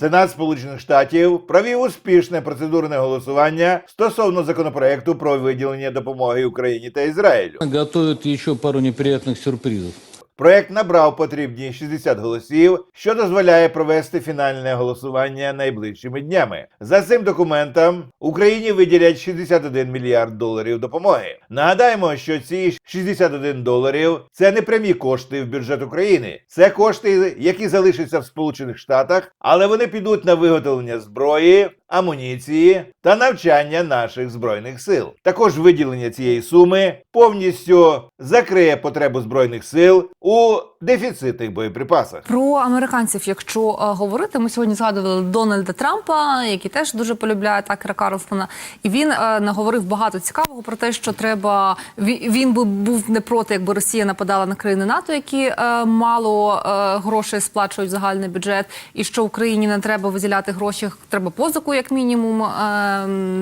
Сенат Сполучених Штатів провів успішне процедурне голосування стосовно законопроекту про виділення допомоги Україні та Ізраїлю. Готують ще пару неприємних сюрпризов. Проект набрав потрібні 60 голосів, що дозволяє провести фінальне голосування найближчими днями. За цим документом Україні виділять 61 мільярд доларів допомоги. Нагадаємо, що ці 61 доларів це не прямі кошти в бюджет України. Це кошти, які залишаться в Сполучених Штатах, але вони підуть на виготовлення зброї, амуніції та навчання наших збройних сил. Також виділення цієї суми повністю закриє потребу збройних сил у дефіцитних боєприпасах. Про американців, якщо е, говорити, ми сьогодні згадували Дональда Трампа, який теж дуже полюбляє Такера Карлсона. І він е, наговорив багато цікавого про те, що треба він би був не проти, якби Росія нападала на країни НАТО, які е, мало грошей сплачують загальний бюджет, і що Україні не треба виділяти гроші, треба позику, як мінімум,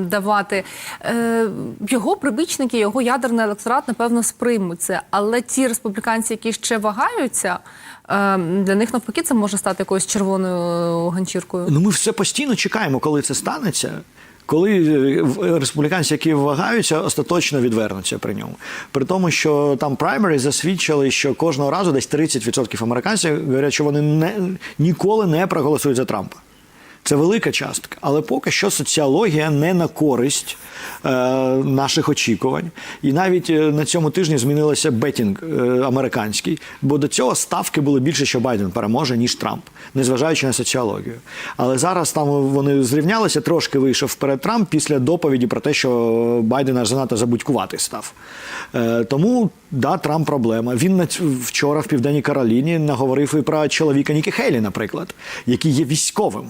давати. Його прибічники, його ядерний електорат, напевно, сприймуть це. Але ті республіканці, які ще вагаються, е, для них навпаки це може стати якоюсь червоною ганчіркою. Ну ми все постійно чекаємо, коли це станеться. Коли е, республіканці, які вагаються, остаточно відвернуться при ньому. При тому, що там праймері засвідчили, що кожного разу десь 30% американців говорять, що вони не, ніколи не проголосують за Трампа. Це велика частка, але поки що соціологія не на користь е, наших очікувань. І навіть е, на цьому тижні змінилося бетінг е, американський, бо до цього ставки були більше, що Байден переможе, ніж Трамп, незважаючи на соціологію. Але зараз там вони зрівнялися, трошки вийшов вперед Трамп після доповіді про те, що Байден аж занадто забудькуватий став. Е, тому да, Трамп проблема. Він вчора в Південній Кароліні наговорив і про чоловіка Нікі Хейлі, наприклад, який є військовим.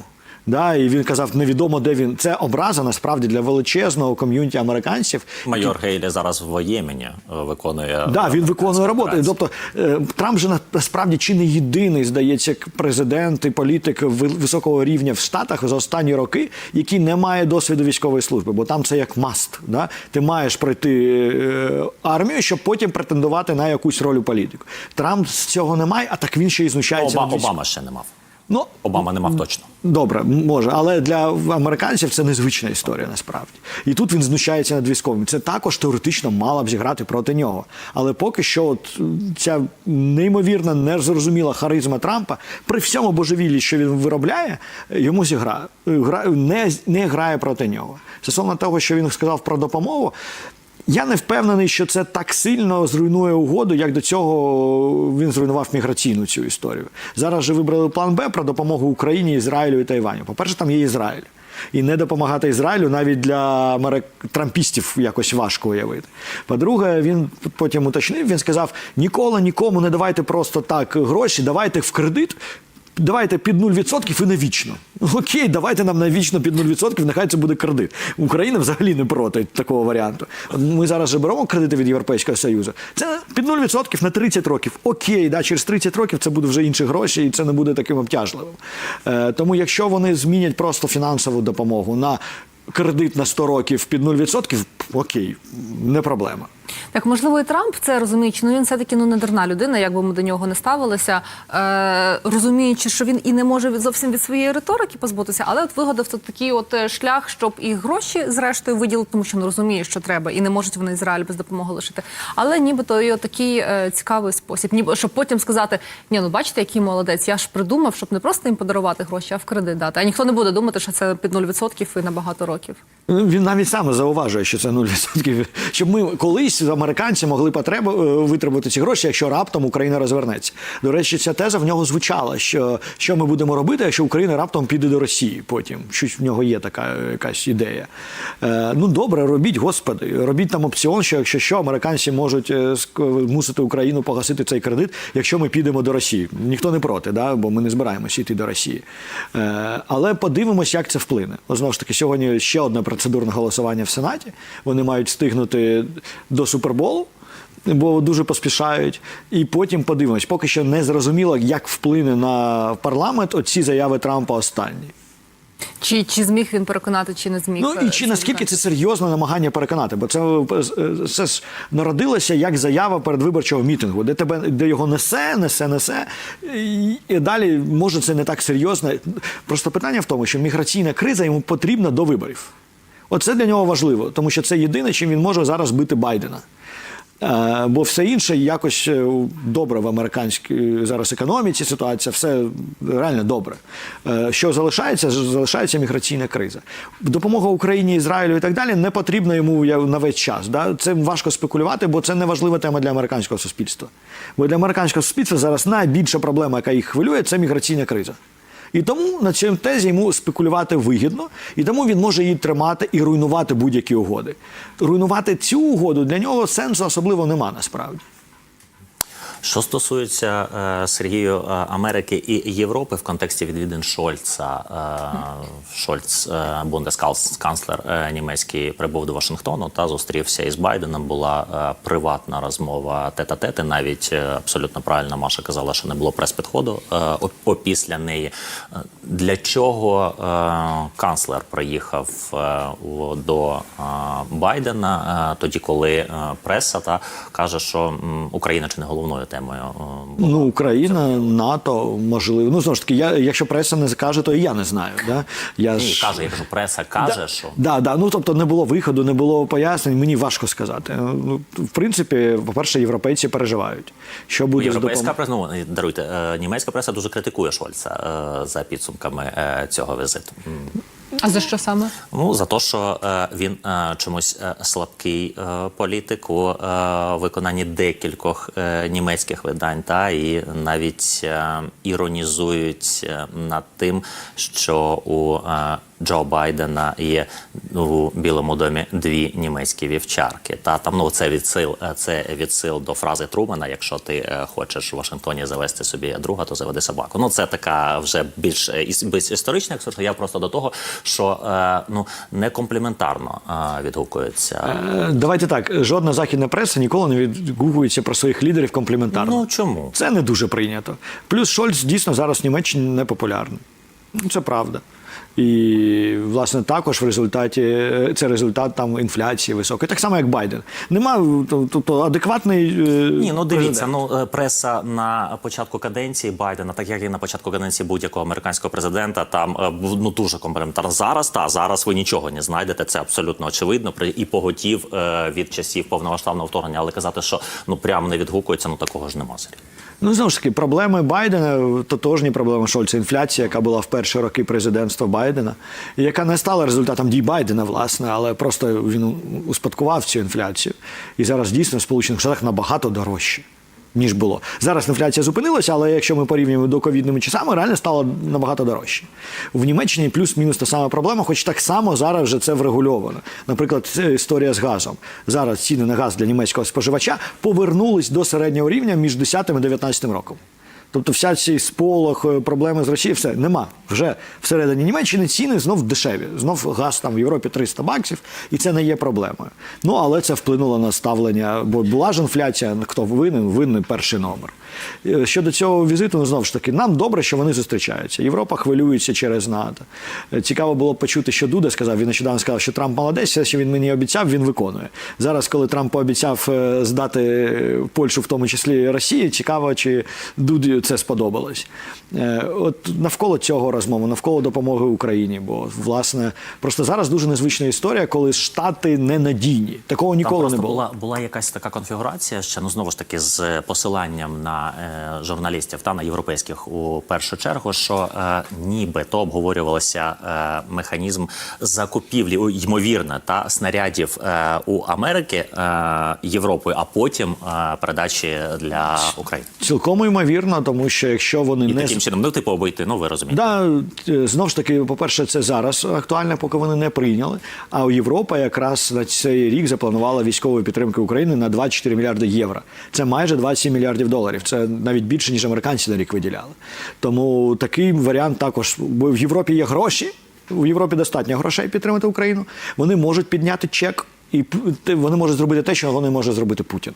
Да, і він казав, невідомо, де він. Це образа насправді для величезного ком'юніті американців. Майор Гейлі зараз в Ємені е, виконує Да, він виконує роботу. Тобто е, Трамп же на- насправді чи не єдиний, здається, президент і політик ви- високого рівня в Штатах за останні роки, який не має досвіду військової служби, бо там це як маст. Да? Ти маєш пройти е, армію, щоб потім претендувати на якусь роль у політику. Трамп з цього не має, а так він ще й знущається Оба-. Обама ще не мав. Ну, Обама не мав точно. Добре, може, але для американців це незвична історія насправді. І тут він знущається над військовим. Це також теоретично мало б зіграти проти нього. Але поки що, от ця неймовірна, незрозуміла харизма Трампа, при всьому божевіллі, що він виробляє, йому зіграє гра не, не грає проти нього. Стосовно того, що він сказав про допомогу. Я не впевнений, що це так сильно зруйнує угоду, як до цього він зруйнував міграційну цю історію. Зараз же вибрали план Б про допомогу Україні, Ізраїлю і Тайваню. По-перше, там є Ізраїль. І не допомагати Ізраїлю навіть для трампістів якось важко уявити. По-друге, він потім уточнив, він сказав: ніколи нікому не давайте просто так гроші, давайте в кредит. Давайте під 0% і навічно. Ну, Окей, давайте нам навічно під 0%, нехай це буде кредит. Україна взагалі не проти такого варіанту. Ми зараз же беремо кредити від Європейського Союзу. Це під 0% на 30 років. Окей, да, через 30 років це буде вже інші гроші, і це не буде таким обтяжливим. Е, тому якщо вони змінять просто фінансову допомогу на кредит на 100 років під 0%, окей, не проблема. Так, можливо, і Трамп це розуміючи, ну він все-таки ну не дурна людина, як би ми до нього не ставилися, е, розуміючи, що він і не може зовсім від своєї риторики позбутися, але от вигадав тут такий от е, шлях, щоб і гроші зрештою виділити, тому що не розуміє, що треба, і не можуть вони Ізраїль без допомоги лишити. Але нібито і такий е, цікавий спосіб, ніби щоб потім сказати: ні, ну бачите, який молодець, я ж придумав, щоб не просто їм подарувати гроші, а в кредит дати. А ніхто не буде думати, що це під 0% і на багато років. Ну, Він навіть сам зауважує, що це 0%. Щоб ми колись американці могли потребу е, витребувати ці гроші, якщо раптом Україна розвернеться. До речі, ця теза в нього звучала. Що що ми будемо робити, якщо Україна раптом піде до Росії потім? Щось в нього є така е, якась ідея. Е, ну добре, робіть, господи, робіть там опціон, що якщо що, американці можуть е, ск- мусити Україну погасити цей кредит, якщо ми підемо до Росії. Ніхто не проти, да? бо ми не збираємося йти до Росії. Е, але подивимось, як це вплине. От, Знову ж таки, сьогодні ще одне процедурне голосування в Сенаті. Вони мають встигнути до Суперболу. Бо дуже поспішають, і потім подивимось. Поки що не зрозуміло, як вплине на парламент оці заяви Трампа останні. Чи, чи зміг він переконати, чи не зміг? Ну і чи наскільки це серйозне намагання переконати? Бо це, е, це ж народилося як заява передвиборчого мітингу, де тебе де його несе, несе, несе. І, і далі може це не так серйозно. Просто питання в тому, що міграційна криза йому потрібна до виборів. Оце для нього важливо, тому що це єдине, чим він може зараз бити Байдена. Е, Бо все інше якось е, добре в американській зараз економіці ситуація, все реально добре. Е, Що залишається? Залишається міграційна криза. Допомога Україні, Ізраїлю і так далі не потрібна йому на весь час. Це важко спекулювати, бо це не важлива тема для американського суспільства. Бо для американського суспільства зараз найбільша проблема, яка їх хвилює, це міграційна криза. І тому на цій тезі йому спекулювати вигідно, і тому він може її тримати і руйнувати будь-які угоди. Руйнувати цю угоду для нього сенсу особливо нема насправді. Що стосується е, Сергію е, Америки і Європи в контексті відвідин Шольца, е, Шольц, бундесканцлер німецький, прибув до Вашингтону та зустрівся із Байденом. Була приватна розмова тет-а-тет. Навіть е, абсолютно правильно Маша казала, що не було прес-підходу оп- опісля неї. Для чого канцлер приїхав до Байдена, тоді, коли преса та каже, що Україна чи не головною темою е, була? Ну, Україна, НАТО, можливо. Ну, знову ж таки, я, якщо преса не скаже, то і я не знаю. Да? Я Ні, ж... каже, я кажу, преса каже, що Да, да, ну тобто не було виходу, не було пояснень. Мені важко сказати. Ну, в принципі, по-перше, європейці переживають. Що буде європейська преса, ну, даруйте, е, німецька преса дуже критикує Шольца е, за підсумками е, цього візиту. А за що саме? Ну за те, що е, він е, чомусь е, слабкий е, політик у е, виконанні декількох е, німецьких видань, та і навіть е, іронізують е, над тим, що у е, Джо Байдена є у Білому домі дві німецькі вівчарки. Та там ну це відсил, е, це відсил до фрази Трумана. Якщо ти е, хочеш у Вашингтоні завести собі друга, то заведи собаку. Ну це така вже більш е, історична екскурсія. Я просто до того, що ну не компліментарно відгукується. Давайте так, жодна західна преса ніколи не відгукується про своїх лідерів компліментарно. Ну чому? Це не дуже прийнято. Плюс Шольц дійсно зараз в Німеччині не популярний. Ну, Це правда. І, власне, також в результаті е, це результат там інфляції високої, так само як Байден. Нема тобто адекватний. е, Ні, ну дивіться, президент. ну е, преса на початку каденції Байдена, так як і на початку каденції будь-якого американського президента, там ну дуже комплементарно. Зараз та зараз ви нічого не знайдете. Це абсолютно очевидно. При і поготів від часів повномасштабного вторгнення, але казати, що ну прямо не відгукується, ну такого ж нема Сергій. Ну, знову ж таки, проблеми Байдена, тотожні проблеми Шольца, інфляція, яка була в перші роки президентства Байдена, яка не стала результатом дій Байдена, власне, але просто він успадкував цю інфляцію. І зараз дійсно в Сполучених Штатах набагато дорожче. Ніж було зараз. Інфляція зупинилася, але якщо ми порівнюємо до ковідними часами, реально стало набагато дорожче. В Німеччині плюс-мінус та сама проблема, хоч так само зараз вже це врегульовано. Наприклад, це історія з газом. Зараз ціни на газ для німецького споживача повернулись до середнього рівня між 10 і 19 роком. Тобто, вся ці сполох, е, проблеми з Росією, все нема. Вже всередині Німеччини ціни знов дешеві. Знов газ там в Європі 300 баксів, і це не є проблемою. Ну але це вплинуло на ставлення, бо була ж інфляція. Хто винен? Винен перший номер. Е, Щодо цього візиту, ну знову ж таки, нам добре, що вони зустрічаються. Європа хвилюється через НАТО. Е, Цікаво було почути, що Дуда сказав. Він нещодавно сказав, що Трамп молодець, все, що він мені обіцяв, він виконує. Зараз, коли Трамп пообіцяв здати Польщу, в тому числі Росії, цікаво, чи Дуді це сподобалось. Е, От навколо цього розмови, навколо допомоги Україні. Бо власне просто зараз дуже незвична історія, коли штати ненадійні. Такого ніколи просто не було. була була якась така конфігурація ще ну знову ж таки з посиланням на е, журналістів та на європейських у першу чергу, що е, нібито обговорювалося е, механізм закупівлі ймовірно та снарядів е, у Америки е, Європою, а потім е, передачі для України. Цілком ймовірно, тому що якщо вони І не таким чином, ну типу обійти, ну ви розумієте. Да, е, знов ж таки, по-перше, це зараз актуально, поки вони не прийняли. А Європа якраз на цей рік запланувала військової підтримки України на 24 мільярди євро. Це майже 27 мільярдів доларів. Це навіть більше, ніж американці на рік виділяли. Тому такий варіант також, бо в Європі є гроші. У Європі достатньо грошей підтримати Україну. Вони можуть підняти чек, і вони можуть зробити те, що вони може зробити Путін.